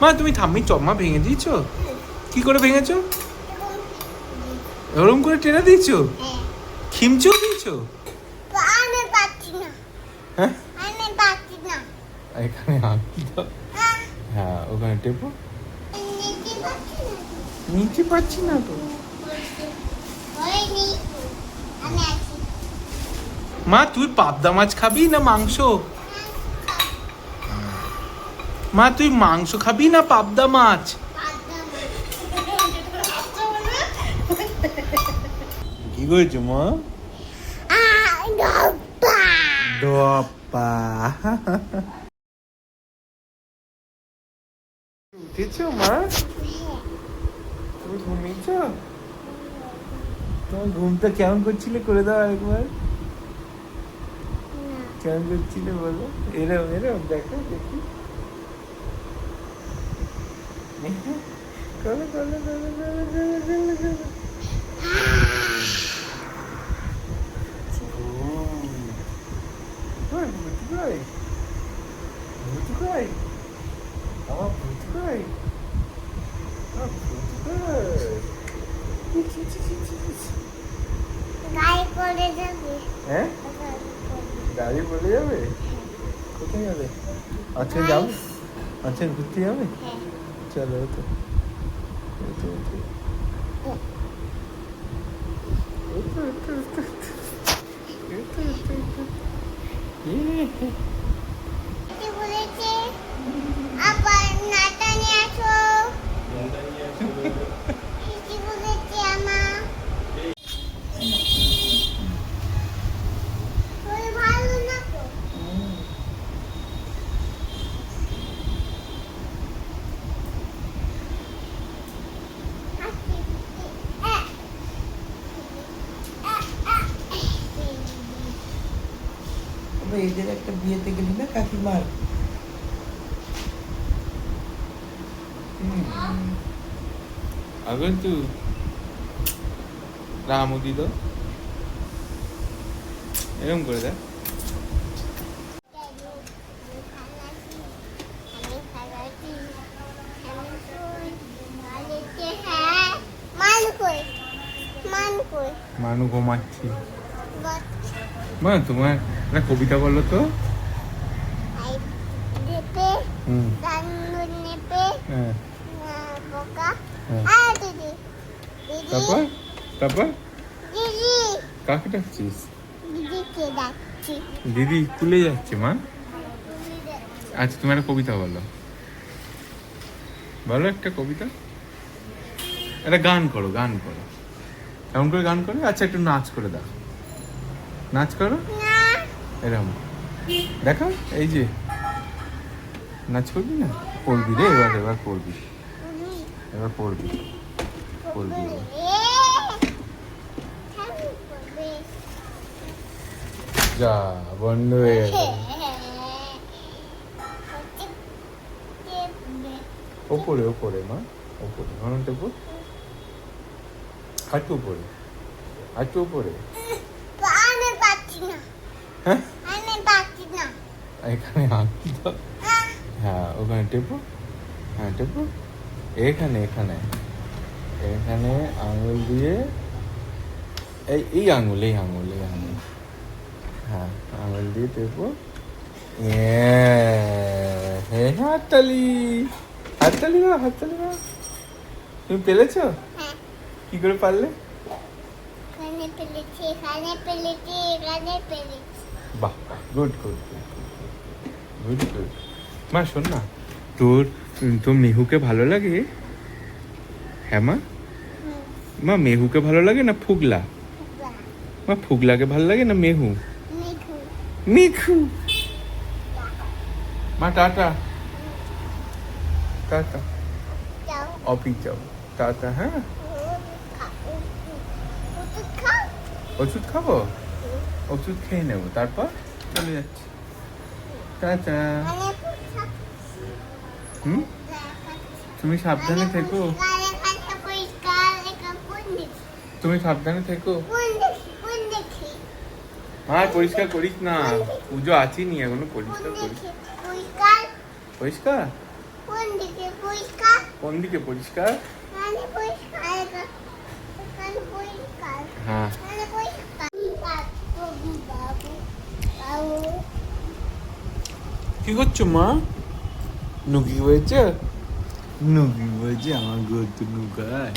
মা তুমি ঠাম্মির চমা ভেঙে দিয়েছ? কি করে ভেঙেছো? ওরম করে টেনে দিয়েছ? খিমচেও দিয়েছ? আমি পাচ্ছি না। হ্যাঁ? আমি পাচ্ছি না। এখানে আঁকি দাও। হ্যাঁ ওখানে টেপো। নিচে পাচ্ছি না। তো। মা তুই পাবদা মাছ খাবি না মাংস? মা তুই মাংস খাবি না পাবদা মাছ? কি করেছ মা? উঠেছো মা? তুমি ঘুমিয়েছ? তোমার ঘুমটা কেমন করছিলে করে দাও একবার। কেমন করছিলে বলো? এরম এরম দেখো দেখি। করো করো করো করো করো করো করো কই ভূত কই ভূত কই আমার ভূত কই আমার ভূত কই গায়ে পড়ে যাবে হ্যাঁ গাড়ি বলে যাবে কোথায় যাবে আজকে যাবে আজকে ঘুরতে যাবে হ্যাঁ ওঠো, ওঠো। ইয়ে। কি বলেছে আবার নাটা নিয়ে আসো কি বলেছে আমার তুই ভালো না তো হাসি, এ, এ, এ, এ। বা এদের একটা বিয়েতে গেলি না কাকিমার? আগের তু রামু দিদ। এরকম করে দেখ। মানু ঘুমাচ্ছি। তোমার একটা কবিতা বলো তো। হ্যাঁ। হ্যাঁ। তারপর? তারপর? দিদি। কাকে ডাকছিস? দিদি স্কুলে যাচ্ছে মা? আচ্ছা তুমি একটা কবিতা বলো। বলো একটা কবিতা। একটা গান করো গান করো। এমন করে গান করো? আচ্ছা একটু নাচ করে দাও। নাচ করো। এরকম। দেখো, এই যে। নাচ করবি না? করবি রে, এবার এবার করবি। এবার করবি। করবি। যা, বন্ধ হয়ে গেল ওপরে ওপরে, মা। ওপরে ঘনটা উপর। হাঁটু উপরে। হাঁটু উপরে। হ্যাঁ আমি পাচ্ছি না এখানে আঁকি দাও হ্যাঁ ওখানে টেপো। হ্যাঁ টেপো এখানে এখানে এখানে আঙুল দিয়ে এই এই আঙুল এই আঙুল এই আঙুল হ্যাঁ আঙুল দিয়ে টেপো। হ্যাঁ হাততালি হাততালি না হাততালি না তুমি পেলেছো? হ্যাঁ কি করে পারলে পেলেছি পেলেছি পেলেছি। বাহ গুড গুড গুড গুড মা শোন না তোর তোর মেহুকে ভালো লাগে? হ্যাঁ মা? মা মেহুকে ভালো লাগে না ফুগলা? মা ফুগলাকে ভালো লাগে না মেহু? মিঠু মা টাটা। টাটা। অফিস যাও। টাটা হ্যাঁ? ওষুধ খাব? ওষুধ খেয়ে নেব। তারপর চলে যাচ্ছি। টাটা। হুম? তুমি সাবধানে থেকো। তুমি সাবধানে থেকো। আর পরিষ্কার করিস না। পুজো আছি নি এখনও পরিষ্কার করিস। পরিষ্কার? কোন দিকে পরিষ্কার? পরিষ্কার হ্যাঁ মানে পরিষ্কার বাবু বাবু বাবু কি করছ মা? নুকি হয়েছে? নুকি হয়েছে, আমার গর্ত নুকায়।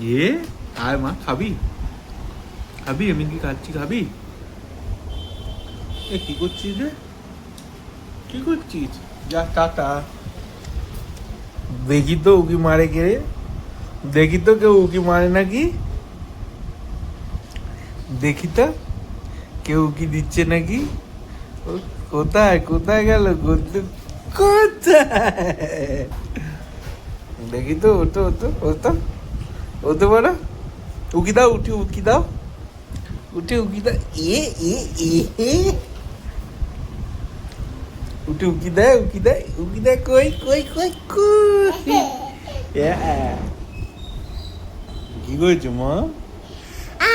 এ আয় মা, খাবি? খাবি? আমি কি খাচ্ছি, খাবি? এ, কি করছিস রে? কি করছিস? যা, টাটা। দেখি তো উকি মারে কে? দেখি তো কেউ উকি মারে নাকি? দেখি তো, কেউ উকি দিচ্ছে নাকি? ও কোথায় কোথায় গেল কোথায়? দেখি তো ওটো ওটো ওতো ওতো বলো। উকি দাও উঠি উকি দাও। উঠে উকি দাও। এ এ এ। উঠে উকি দেয় উকি দেয় উকি দেয়। কই কই কই কই? কি করছ মা? আ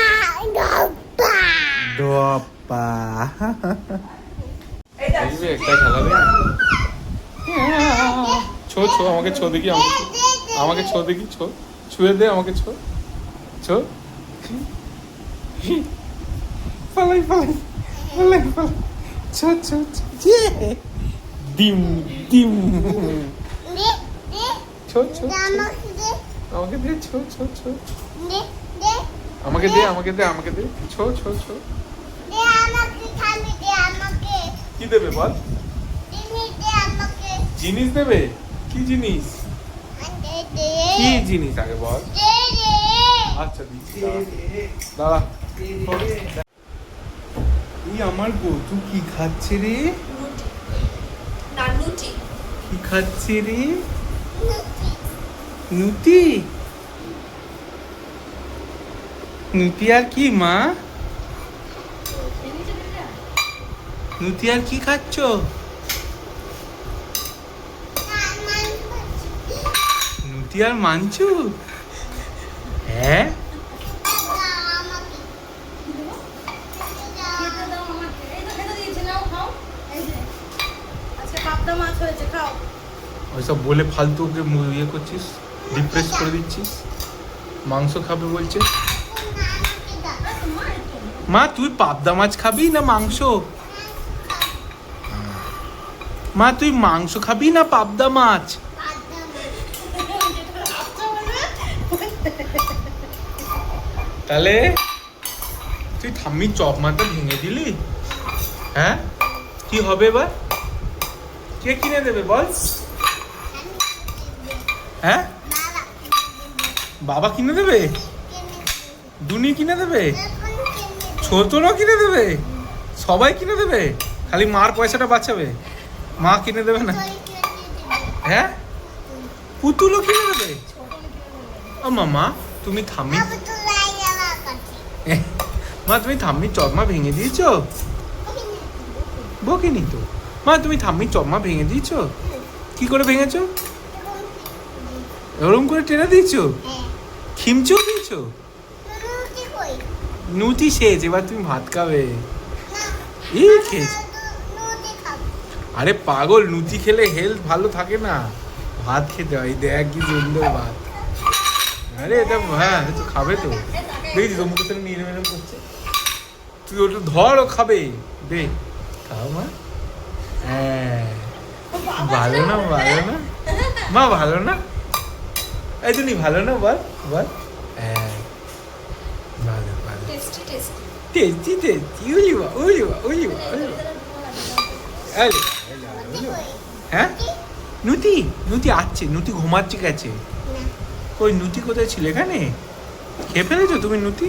আসবে একটা খেলাবে? ছো ছো, আমাকে ছো দেখি, আমাকে আমাকে ছো দেখি, ছো। ছুঁয়ে দে, আমাকে ছো। ছো। পালাই পালাই পালাই পালাই। ছো ছো। ডিম ডিম। ছো ছো। আমাকে দে, ছো ছো ছো। আমাকে দে আমাকে দে আমাকে দে। ছো ছো ছো দে আমাকে খালি দে আমাকে কি দেবে বল? জিনিস দেবে? কি জিনিস? কি জিনিস আগে বল? আচ্ছা দিচ্ছি দাঁড়া। এই আমার বধু কি খাচ্ছে রে? কি খাচ্ছে রে? নুতি নুতি আর কি মা? নুতি আর কি খাচ্ছ? নুতি আর মানছু হ্যাঁ? ওইসব বলে ফালতু ওকে ইয়ে করছিস ডিপ্রেস করে দিচ্ছিস। মাংস খাবে বলছে। মা, তুই পাবদা মাছ খাবি না মাংস? মা, তুই মাংস খাবি না পাবদা মাছ? তাহলে তুই ঠাম্মির চপ মাথা ভেঙে দিলি? হ্যাঁ? কি হবে এবার? কে কিনে দেবে বল? হ্যাঁ? বাবা কিনে দেবে? দুনি কিনে দেবে? ছোটরাও কিনে দেবে? সবাই কিনে দেবে? খালি মার পয়সাটা বাঁচাবে? মা কিনে দেবে না? হ্যাঁ? পুতুলও কিনে দেবে? ও মামা তুমি থাম্মি মা তুমি থাম্মির চশমা ভেঙে দিয়েছ? বকিনি তো। মা তুমি থাম্মির চশমা ভেঙে দিয়েছ? কি করে ভেঙেছো? ওরম করে টেনে দিয়েছ? খিমচেও দিয়েছ? নুতি শেষ এবার তুমি ভাত খাবে। এই খেয়েছে। আরে পাগল নুতি খেলে হেলথ ভালো থাকে না। ভাত খেতে হয় দেখ কি সুন্দর ভাত। আরে এটা হ্যাঁ তো খাবে তো। দেখছি তো মুখে নিয়ে নেমে করছে। তুই ওটা ধর ও খাবে। দে। খাও মা। হ্যাঁ। ভালো না ভালো না। মা ভালো না? এই তুমি ভালো না বল বল। হ্যাঁ। ভালো ভালো। টেস্টি টেস্টি টেস্টি টেস্টি উলিবা উলিবা উলিবা উলিবা আরে হ্যাঁ? নুতি? নুতি আছে নুতি ঘুমাচ্ছে গেছে। কই নুতি কোথায় ছিল এখানে? খেয়ে ফেলেছো তুমি নুতি?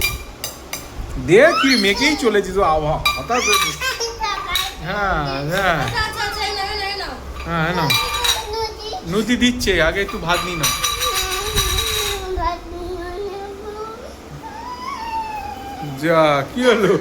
দেখ কি মেকেই চলেছি তো আবহাওয়া হঠাৎ হ্যাঁ হ্যাঁ নাও হ্যাঁ নাও। নুতি দিচ্ছে আগে একটু ভাত নি নাও। যা কি হলো?